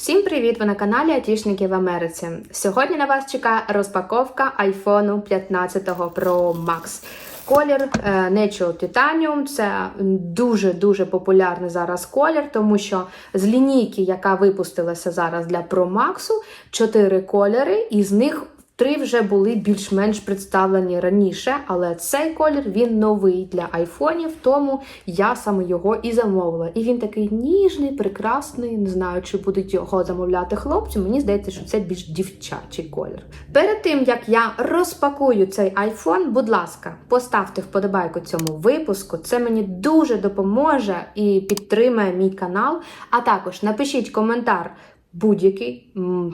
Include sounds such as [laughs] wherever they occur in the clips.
Всім привіт! Ви на каналі Атішники в Америці. Сьогодні на вас чекає розпаковка iPhone 15 Pro Max. Колір е, Natural Titanium це дуже-дуже популярний зараз колір, тому що з лінійки, яка випустилася зараз для Pro Max, чотири кольори, і з них Три вже були більш-менш представлені раніше, але цей колір він новий для айфонів, тому я саме його і замовила. І він такий ніжний, прекрасний. Не знаю, чи будуть його замовляти хлопці. Мені здається, що це більш дівчачий колір. Перед тим як я розпакую цей айфон, будь ласка, поставте вподобайку цьому випуску. Це мені дуже допоможе і підтримає мій канал. А також напишіть коментар. Будь-який,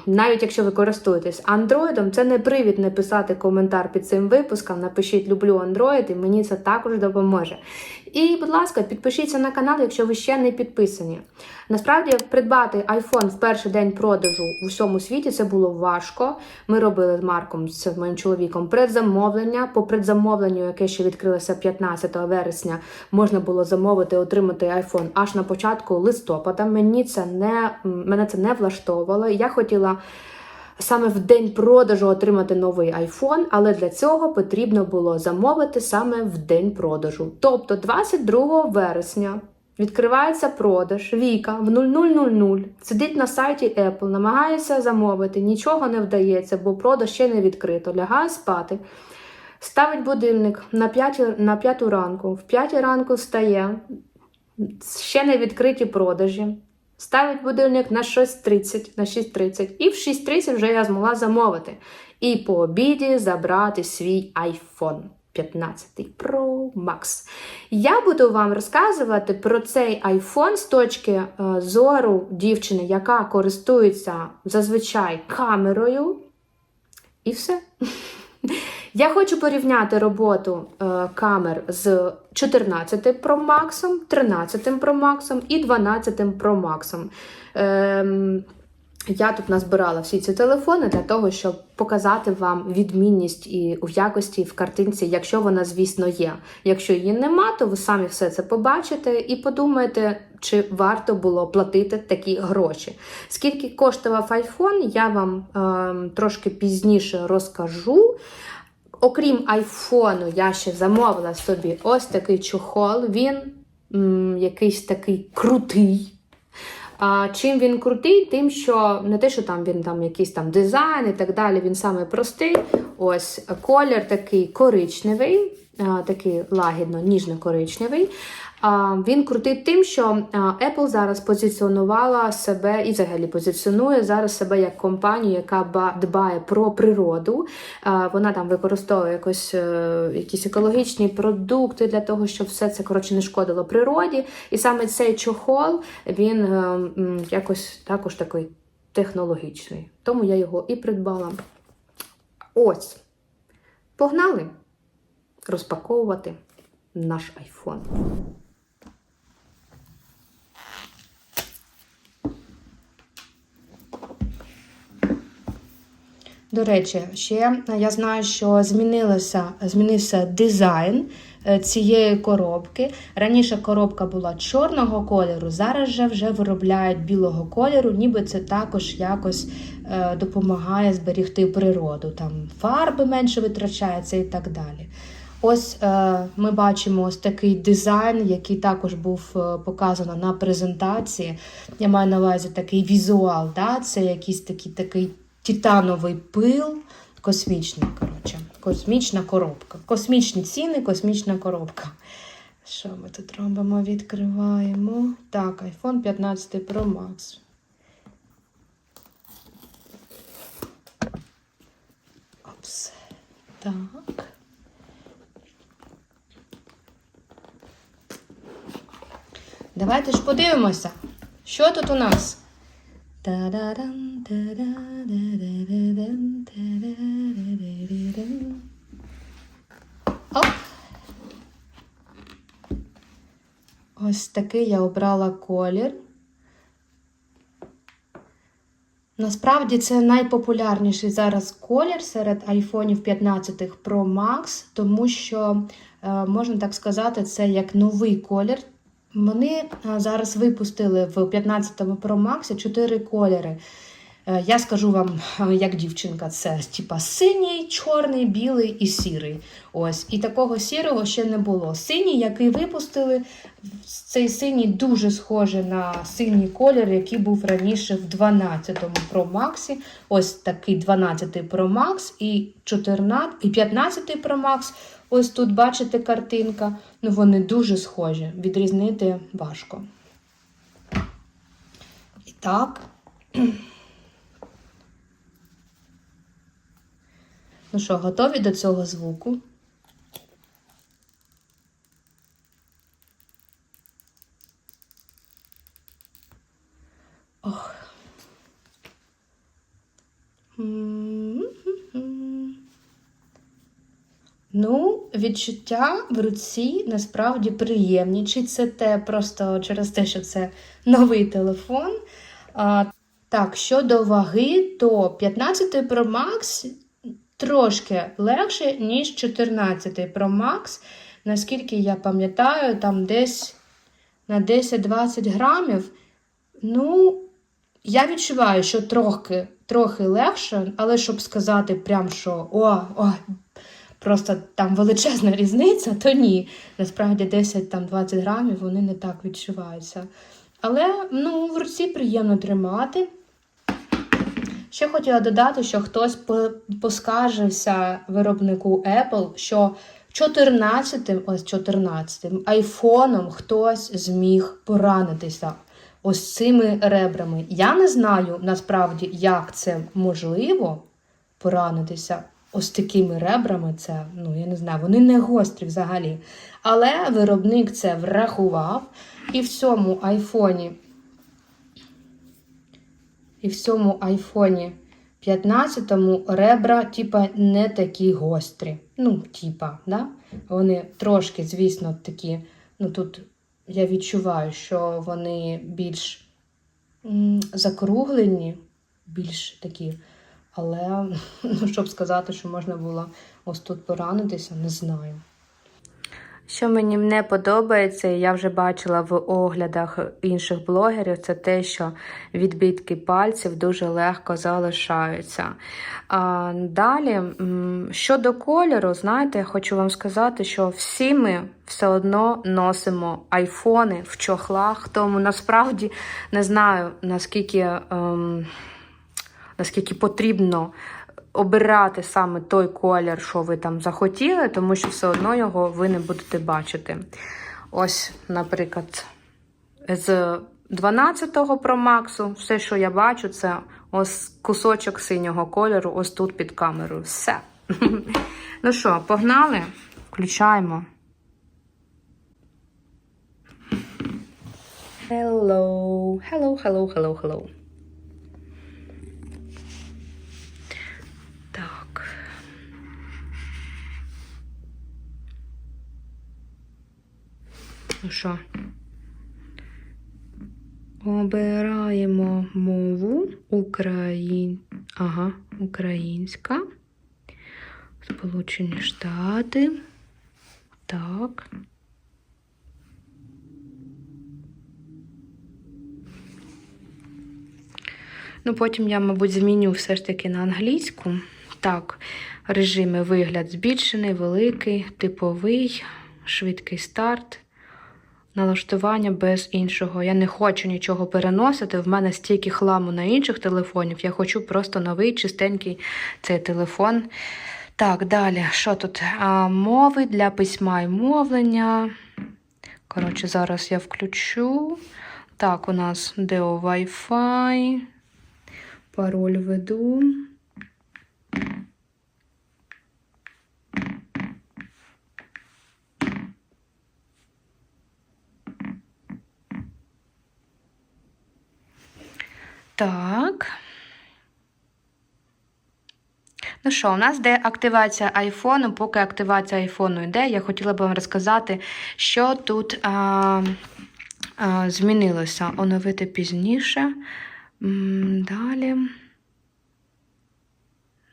навіть якщо ви користуєтесь Android, це не привід не писати коментар під цим випуском. Напишіть люблю Android, і мені це також допоможе. І, будь ласка, підпишіться на канал, якщо ви ще не підписані. Насправді, придбати iPhone в перший день продажу в усьому світі це було важко. Ми робили з Марком з моїм чоловіком предзамовлення. По предзамовленню, яке ще відкрилося 15 вересня, можна було замовити, отримати iPhone аж на початку листопада. Мені це не мене це не влаштовувало. Я хотіла. Саме в день продажу отримати новий iPhone, але для цього потрібно було замовити саме в день продажу. Тобто 22 вересня відкривається продаж, Віка в 0000 сидить на сайті Apple, намагається замовити, нічого не вдається, бо продаж ще не відкрито, лягає спати. Ставить будильник на 5 на 5 ранку, в 5 ранку встає, ще не відкриті продажі. Ставить будильник на 6.30, на 6.30. І в 6.30 вже я змогла замовити. І по обіді забрати свій iPhone 15 Pro Max. Я буду вам розказувати про цей iPhone з точки е, зору дівчини, яка користується зазвичай камерою. І все. Я хочу порівняти роботу е, камер з 14 Pro Max, 13 Pro Max і 12 Pro Max. Е, я тут назбирала всі ці телефони для того, щоб показати вам відмінність і в якості в картинці, якщо вона, звісно, є. Якщо її нема, то ви самі все це побачите і подумаєте, чи варто було платити такі гроші. Скільки коштував iPhone, я вам е, трошки пізніше розкажу. Окрім айфону, я ще замовила собі ось такий чохол. Він м, якийсь такий крутий. А, Чим він крутий, тим, що не те, що там він там якийсь там дизайн і так далі, він саме простий. Ось колір такий коричневий, а, такий лагідно, ніжно-коричневий. Він крутий тим, що Apple зараз позиціонувала себе і взагалі позиціонує зараз себе як компанію, яка дбає про природу. Вона там використовує якось е, якісь екологічні продукти для того, щоб все це коротше не шкодило природі. І саме цей чохол він е, якось також такий технологічний. Тому я його і придбала. Ось. Погнали розпаковувати наш iPhone. До речі, ще я знаю, що змінилося, змінився дизайн е, цієї коробки. Раніше коробка була чорного кольору, зараз же вже виробляють білого кольору, ніби це також якось е, допомагає зберігти природу. Там фарби менше витрачаються і так далі. Ось е, ми бачимо ось такий дизайн, який також був показано на презентації. Я маю на увазі такий візуал. да? Це якийсь такий такий титановий пил, космічний, коротше, космічна коробка. Космічні ціни, космічна коробка. Що ми тут робимо? Відкриваємо. Так, iPhone 15 Pro Max. Опс. Так. Давайте ж подивимося, що тут у нас. Оп. Ось такий я обрала колір. Насправді це найпопулярніший зараз колір серед айфонів 15 Pro Max, тому що, е, можна так сказати, це як новий колір Вони зараз випустили в 15-му Pro Max 4 кольори. Е, Я скажу вам, е, як дівчинка, це типа синій, чорний, білий і сірий. Ось. І такого сірого ще не було. Синій, який випустили, цей синій дуже схожий на синій колір, який був раніше в 12-му Pro Max. Ось такий 12-й Pro Max і 14, і 15-й Pro Max. Ось тут бачите картинка. Ну вони дуже схожі. Відрізнити важко. І так. [clears throat] Ну що, готові до цього звуку? Ох. Ну, відчуття в руці насправді приємні. Чи це те просто через те, що це новий телефон? А, так, щодо ваги, то 15 Pro Max трошки легше, ніж 14 Pro Max. Наскільки я пам'ятаю, там десь на 10-20 грамів. Ну, я відчуваю, що трохи, трохи легше, але щоб сказати, прям, що о, о, просто там величезна [laughs] різниця, то ні. Насправді 10-20 грамів вони не так відчуваються. Але ну, в руці приємно тримати. Ще хотіла додати, що хтось поскаржився виробнику Apple, що 14-м, ось 14-м айфоном хтось зміг поранитися ось цими ребрами. Я не знаю насправді, як це можливо поранитися ось такими ребрами. Це, ну я не знаю, вони не гострі взагалі. Але виробник це врахував, і в цьому айфоні і в цьому айфоні 15-му ребра, типа, не такі гострі. Ну, типа, да? Вони трошки, звісно, такі. Ну, тут я відчуваю, що вони більш закруглені, більш такі. Але, ну, щоб сказати, що можна було ось тут поранитися, не знаю. Що мені не подобається, і я вже бачила в оглядах інших блогерів, це те, що відбитки пальців дуже легко залишаються. А, далі, щодо кольору, знаєте, я хочу вам сказати, що всі ми все одно носимо айфони в чохлах, тому насправді не знаю, наскільки. Ем, наскільки потрібно обирати саме той колір, що ви там захотіли, тому що все одно його ви не будете бачити. Ось, наприклад, з 12-го Pro Max, все, що я бачу, це ось кусочок синього кольору, ось тут під камерою. Все. [laughs] Ну що, погнали? Включаємо. Hello, hello, hello, hello, hello. Так. Ну що? Обираємо мову Україн... Ага, українська. Сполучені Штати. Так. Ну, потім я, мабуть, зміню все ж таки на англійську. Так, режими вигляд збільшений, великий, типовий, швидкий старт. Налаштування без іншого. Я не хочу нічого переносити. В мене стільки хламу на інших телефонів. Я хочу просто новий, чистенький цей телефон. Так, далі, що тут? А, мови для письма і мовлення. Коротше, зараз я включу. Так, у нас DO Wi-Fi. Пароль введу. Так. Ну що, у нас де активація айфону. Поки активація айфону йде, я хотіла б вам розказати, що тут а, а, змінилося. Оновити пізніше. Далі.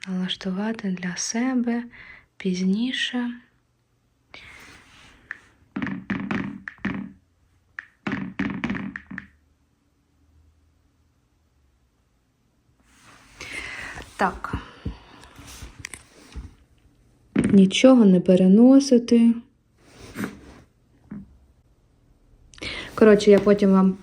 Налаштувати для себе пізніше. Так. Нічого не переносити. Коротше, я потім вам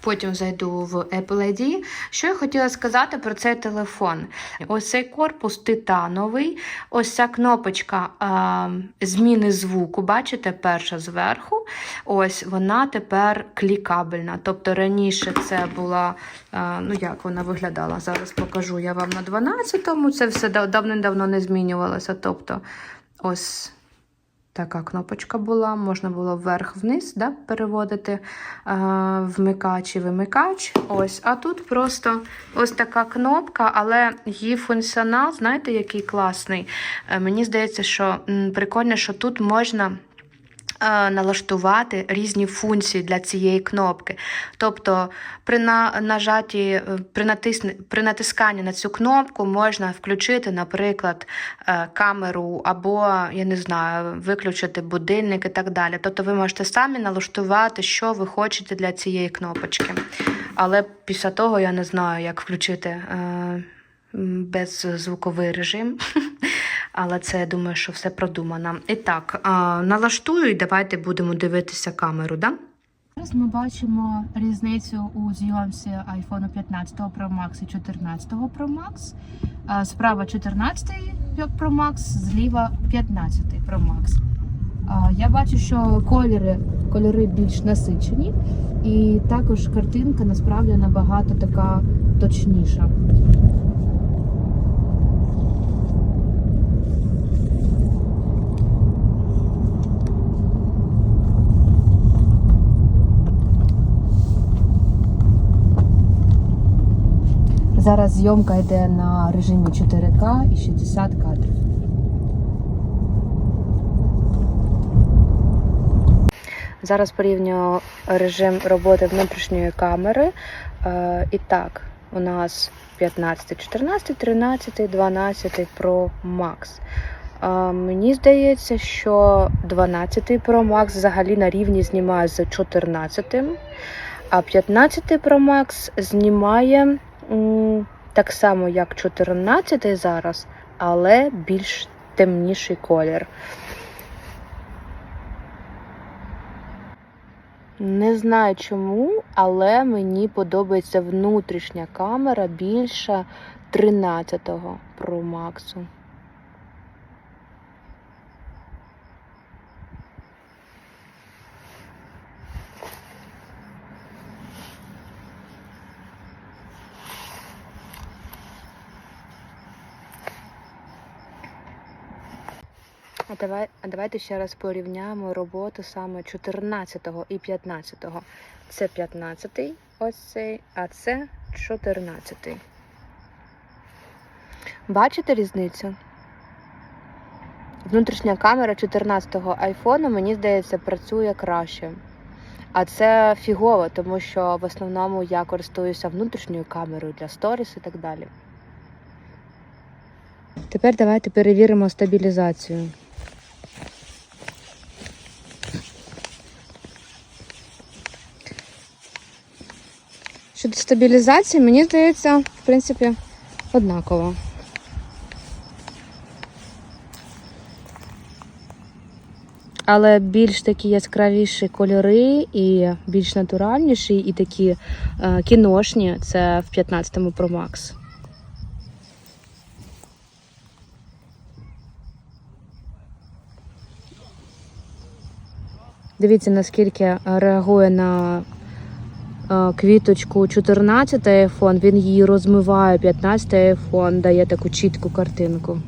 потім зайду в Apple ID. Що я хотіла сказати про цей телефон? Ось цей корпус титановий, ось ця кнопочка ем, зміни звуку, бачите, перша зверху. Ось вона тепер клікабельна. Тобто раніше це була, е, ну як вона виглядала? Зараз покажу я вам на 12-му. Це все дав- давним-давно не змінювалося. Тобто, ось така кнопочка була, можна було вверх-вниз да, переводити е, вмикач і вимикач. Ось, а тут просто ось така кнопка, але її функціонал, знаєте, який класний. Е, мені здається, що м, прикольно, що тут можна. Е, Налаштувати різні функції для цієї кнопки. Тобто, при на, нажаті, е, при, натисне, при натисканні на цю кнопку можна включити, наприклад, е, камеру або, я не знаю, виключити будильник і так далі. Тобто ви можете самі налаштувати, що ви хочете для цієї кнопочки. Але після того я не знаю, як включити м, беззвуковий режим. [laughs] Але це я думаю, що все продумано. І так, налаштую і давайте будемо дивитися камеру, да? Зараз ми бачимо різницю у зйомці iPhone 15 Pro Max і 14 Pro Max. Справа 14 Pro Max, зліва 15 Pro Max. Я бачу, що кольори, кольори більш насичені, і також картинка насправді набагато така точніша. Зараз зйомка йде на режимі 4К і 60 кадрів. Зараз порівнюю режим роботи внутрішньої камери. Е, І так, у нас 15, 14, 13, 12 Pro Max. Мені здається, що 12 Pro Max взагалі на рівні знімає з 14, а 15 Pro Max знімає так само, як 14 зараз, але більш темніший колір. Не знаю чому, але мені подобається внутрішня камера більша 13-го Pro Max. А давай, а давайте ще раз порівняємо роботу саме 14-го і 15-го. Це 15-й, ось цей, а це 14-й. Бачите різницю? Внутрішня камера 14-го айфону, мені здається, працює краще. А це фігово, тому що в основному я користуюся внутрішньою камерою для сторіс і так далі. Тепер давайте перевіримо стабілізацію. Щодо стабілізації, мені здається, в принципі, однаково. Але більш такі яскравіші кольори і більш натуральніші, і такі е, кіношні це в 15-му Pro Max. Дивіться, наскільки реагує на квіточку 14 айфон, він її розмиває, 15 айфон дає таку чітку картинку.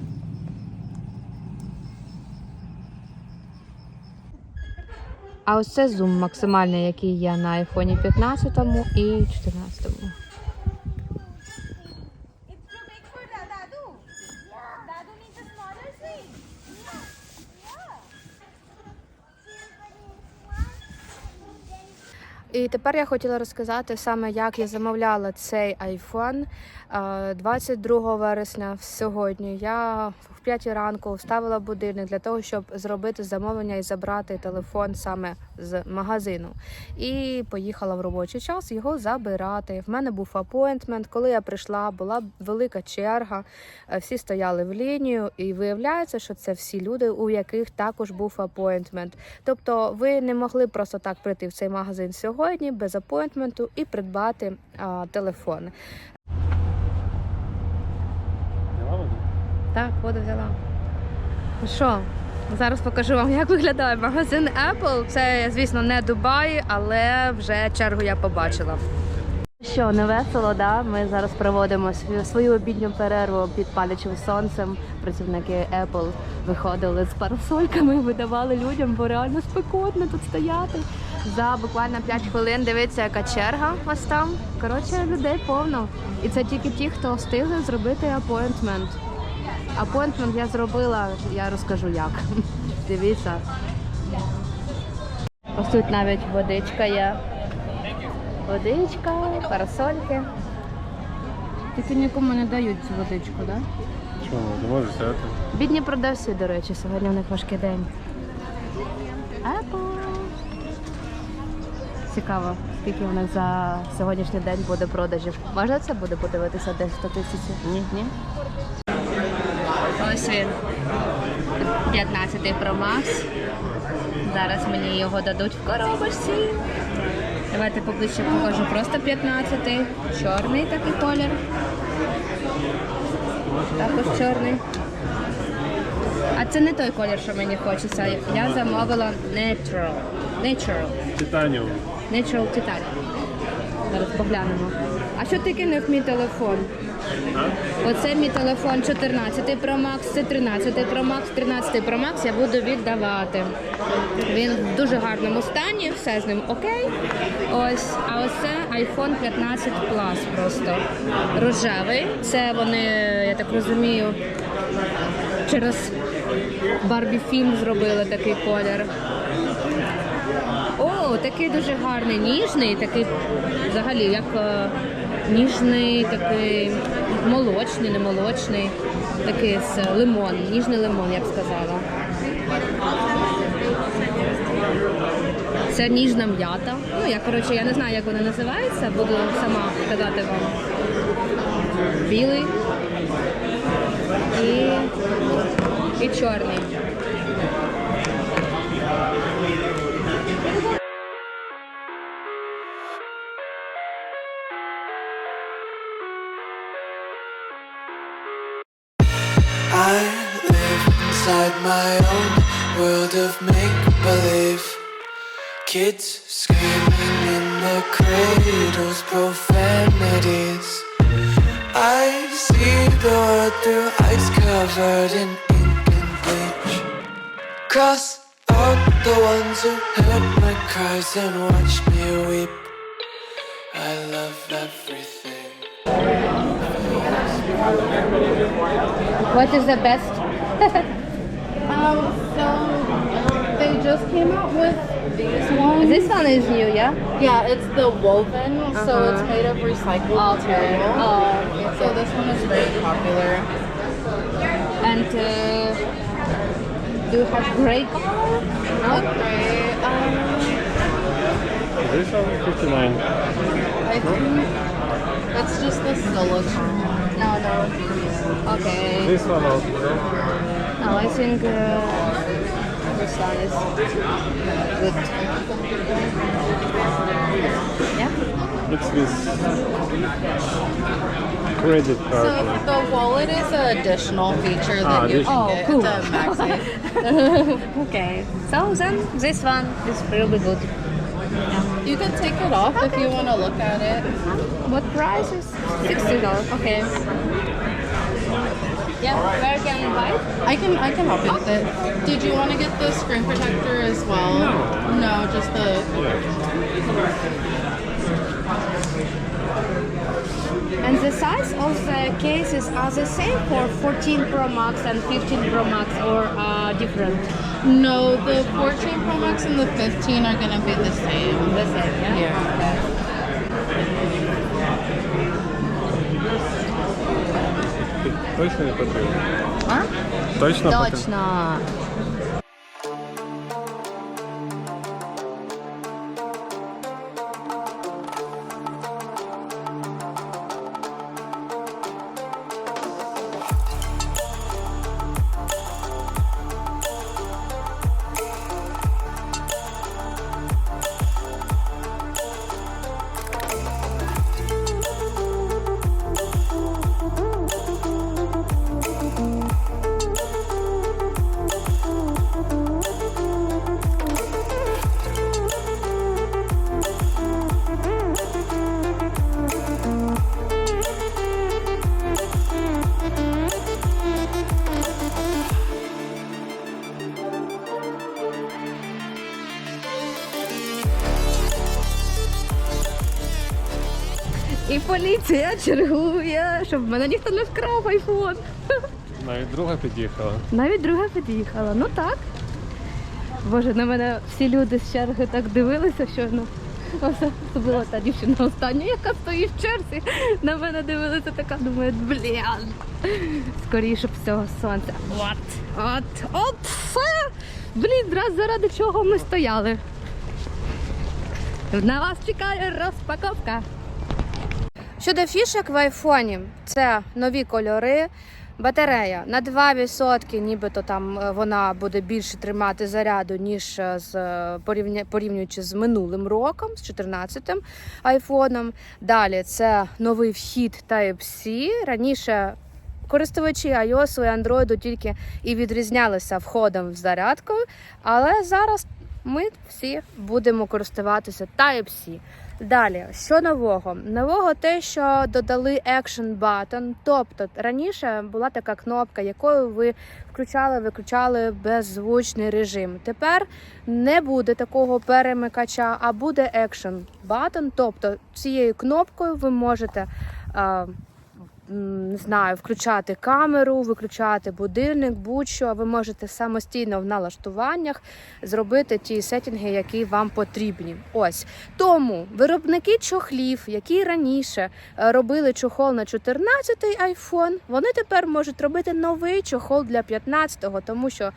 А ось це зум максимальний, який є на айфоні 15 і 14. І тепер я хотіла розказати саме, як я замовляла цей Е, 22 вересня сьогодні. Я в 5 ранку вставила будильник для того, щоб зробити замовлення і забрати телефон саме з магазину. І поїхала в робочий час його забирати. В мене був апойнтмент. Коли я прийшла, була велика черга. Е, Всі стояли в лінію, і виявляється, що це всі люди, у яких також був апойнтмент. Тобто, ви не могли просто так прийти в цей магазин сьогодні без апойнтменту і придбати а, телефон. Взяла воду? Так, воду взяла. Ну Що? Зараз покажу вам, як виглядає магазин Apple. Це, звісно, не Дубай, але вже чергу я побачила. Що, не весело, да? Ми зараз проводимо свою, обідню перерву під палячим сонцем. Працівники Apple виходили з парасольками, видавали людям, бо реально спекотно тут стояти. За буквально 5 хвилин дивіться, яка черга ось там. Коротше, людей повно. І це тільки ті, хто встигли зробити апойнтмент. Апойнтмент я зробила, я розкажу як. [laughs] Дивіться. Ось тут навіть водичка є. Водичка, парасольки. Тільки нікому не дають цю водичку, так? Да? Чому? Ти можеш взяти? Бідні продавці, до речі, сьогодні в них важкий день. Apple. Цікаво, скільки в них за сьогоднішній день буде продажів. Можна це буде подивитися десь в статистиці? Ні. Ні? Ось він. 15 Pro Max. Зараз мені його дадуть в коробочці. Давайте поближче покажу. Просто 15-й. Чорний такий колір. Також чорний. А це не той колір, що мені хочеться. Я замовила Natural. Natural. Титаніум. Natural Titanium. Зараз поглянемо. А що ти кинув мій телефон? Оце мій телефон 14 Pro Max, це 13 Pro Max, 13 Pro Max я буду віддавати. Він в дуже гарному стані, все з ним окей. Ось, а оце iPhone 15 Plus просто рожевий. Це вони, я так розумію, через Барбі фільм зробили такий колір. О, такий дуже гарний, ніжний, такий взагалі як е, ніжний, такий молочний, не молочний, такий з лимон, ніжний лимон, я б сказала. Це ніжна м'ята. Ну, я коротше, я не знаю, як вони називаються, буду сама казати вам. Білий і, і чорний. Of make believe. Kids screaming in the cradles, profanities. I see the world through eyes covered in ink and bleach. Cross out the ones who heard my cries and watched me weep. I love everything. What is the best? [laughs] Um, so they just came out with these ones. This one is new, yeah? yeah, it's the woven, so Uh-huh. it's made of recycled Okay. material. Oh, So this one is very popular. And uh, do you have gray color? No? Okay. Um, This one 59. I think that's just the silicone. No, no. Okay. This one also. No, I think uh, this one is good. Yeah? It's with credit card. So the wallet is an additional feature that Ah, you additional. can Oh, get cool. to MagSafe. [laughs] Okay. So then this one is really good. You can take it off if you want to look at it. What price is? Sixty dollars. Okay. Yeah. Where can I buy? it? I can I can help you with it. Did you want to get the screen protector as well? No. No, just the And the size of the cases are the same for 14 Pro Max and 15 Pro Max or uh, different? No, the 14 Pro Max and the 15 are gonna be the same. The same, yeah? Yeah. Точно не потрібно? А? Точно? Точно. І поліція чергує, щоб мене ніхто не вкрав айфон. Навіть друга під'їхала. Навіть друга під'їхала. Ну так. Боже, на мене всі люди з черги так дивилися, що ну. Особливо та дівчина остання, яка стоїть в черзі. На мене дивилася така, думаю, блін. Скоріше б цього сонця. От, от, от все. Блін, раз заради чого ми стояли. На вас чекає розпаковка. Щодо фішок в айфоні, це нові кольори. Батарея на 2% нібито там е, вона буде більше тримати заряду, ніж е, з е, порівнюючи з минулим роком, з 14-м айфоном. Далі це новий вхід Type-C. Раніше користувачі iOS і Android тільки і відрізнялися входом в зарядку, але зараз ми всі будемо користуватися Type-C. Далі, що нового? Нового те, що додали Action Button. Тобто раніше була така кнопка, якою ви включали, виключали беззвучний режим. Тепер не буде такого перемикача, а буде Action Button. Тобто цією кнопкою ви можете. Не знаю, включати камеру, виключати будильник, будь-що. Ви можете самостійно в налаштуваннях зробити ті сетінги, які вам потрібні. Ось тому виробники чохлів, які раніше е, робили чохол на 14-й iPhone, вони тепер можуть робити новий чохол для 15-го, тому що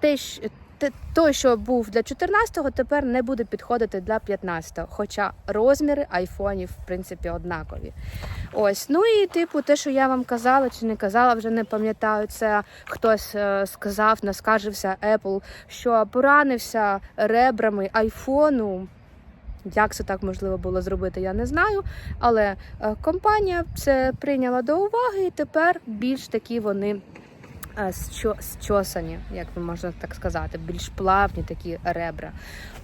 те, щ- те- той, що був для 14-го, тепер не буде підходити для 15-го. Хоча розміри айфонів, в принципі, однакові. Ось, ну і типу, те, що я вам казала чи не казала, вже не пам'ятаю. Це хтось е, сказав, наскаржився Apple, що поранився ребрами айфону. Як це так можливо було зробити, я не знаю. Але е, компанія це прийняла до уваги, і тепер більш такі вони счосані, як ви можна так сказати, більш плавні такі ребра.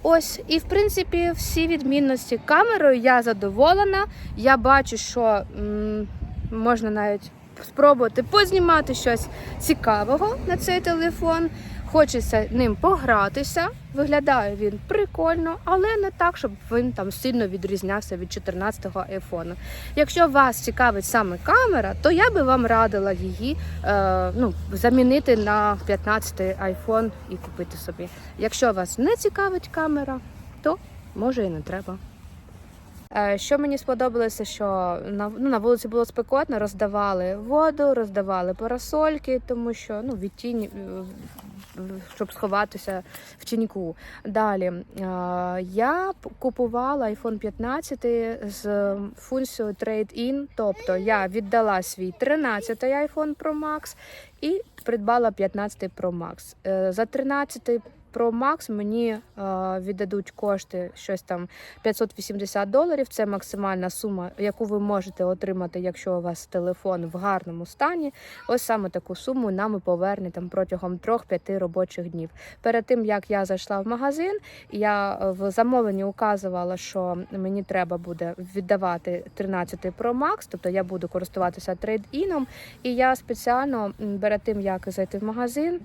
Ось, і в принципі, всі відмінності камерою я задоволена. Я бачу, що м, можна навіть спробувати познімати щось цікавого на цей телефон. Хочеться ним погратися. Виглядає він прикольно, але не так, щоб він там сильно відрізнявся від 14-го айфону. Якщо вас цікавить саме камера, то я би вам радила її е, ну, замінити на 15-й айфон і купити собі. Якщо вас не цікавить камера, то може і не треба. Е, Що мені сподобалося, що на, ну, на вулиці було спекотно, роздавали воду, роздавали парасольки, тому що ну, від тіні, щоб сховатися в тіньку. Далі е, я купувала iPhone 15 з функцією Trade-in, тобто я віддала свій 13 iPhone Pro Max і придбала 15 Pro Max. Е, За 13 Pro Max мені е, віддадуть кошти щось там 580 доларів. Це максимальна сума, яку ви можете отримати, якщо у вас телефон в гарному стані. Ось саме таку суму нам і поверне там протягом 3-5 робочих днів. Перед тим як я зайшла в магазин, я е, в замовленні указувала, що мені треба буде віддавати 13 Pro Max, тобто я буду користуватися трейд-іном. І я спеціально перед тим як зайти в магазин.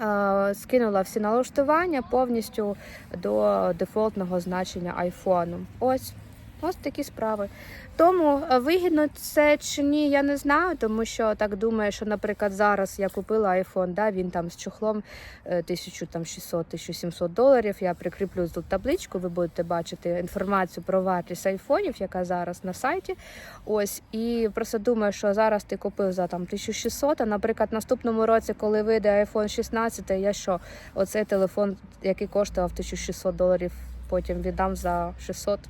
Е, Скинула всі налаштування повністю до дефолтного значення айфону. Ось Ось такі справи. Тому е, вигідно це чи ні, я не знаю, тому що так думаю, що, наприклад, зараз я купила iPhone, да, він там з чохлом е, 1600-1700 доларів. Я прикріплю тут табличку, ви будете бачити інформацію про вартість айфонів, яка зараз на сайті. Ось і просто думаю, що зараз ти купив за там 1600, а наприклад, наступному році, коли вийде iPhone 16, я що, оцей телефон, який коштував 1600 доларів, потім віддам за 600.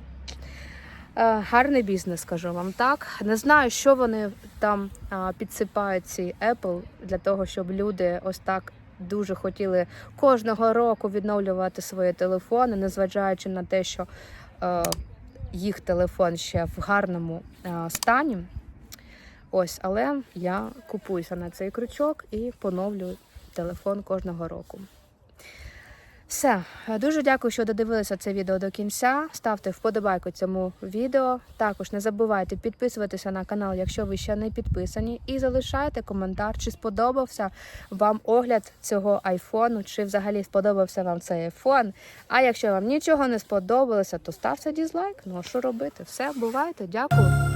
Е, Гарний бізнес, скажу вам так. Не знаю, що вони там підсипають ці Apple для того, щоб люди ось так дуже хотіли кожного року відновлювати свої телефони, незважаючи на те, що е, їх телефон ще в гарному е, стані. Ось, але я купуюся на цей крючок і поновлюю телефон кожного року. Все, дуже дякую, що додивилися це відео до кінця. Ставте вподобайку цьому відео. Також не забувайте підписуватися на канал, якщо ви ще не підписані, і залишайте коментар, чи сподобався вам огляд цього айфону, чи взагалі сподобався вам цей айфон. А якщо вам нічого не сподобалося, то ставте дізлайк. Ну а що робити? Все, бувайте, дякую.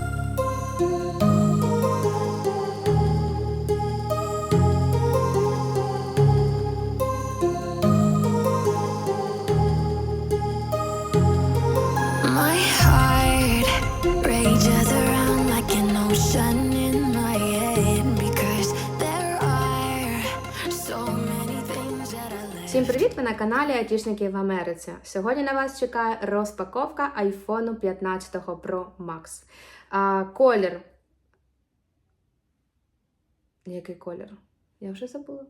Привіт! Ви на каналі Айтішники в Америці. Сьогодні на вас чекає розпаковка iPhone 15 Pro Max. А, колір. Який колір? Я вже забула.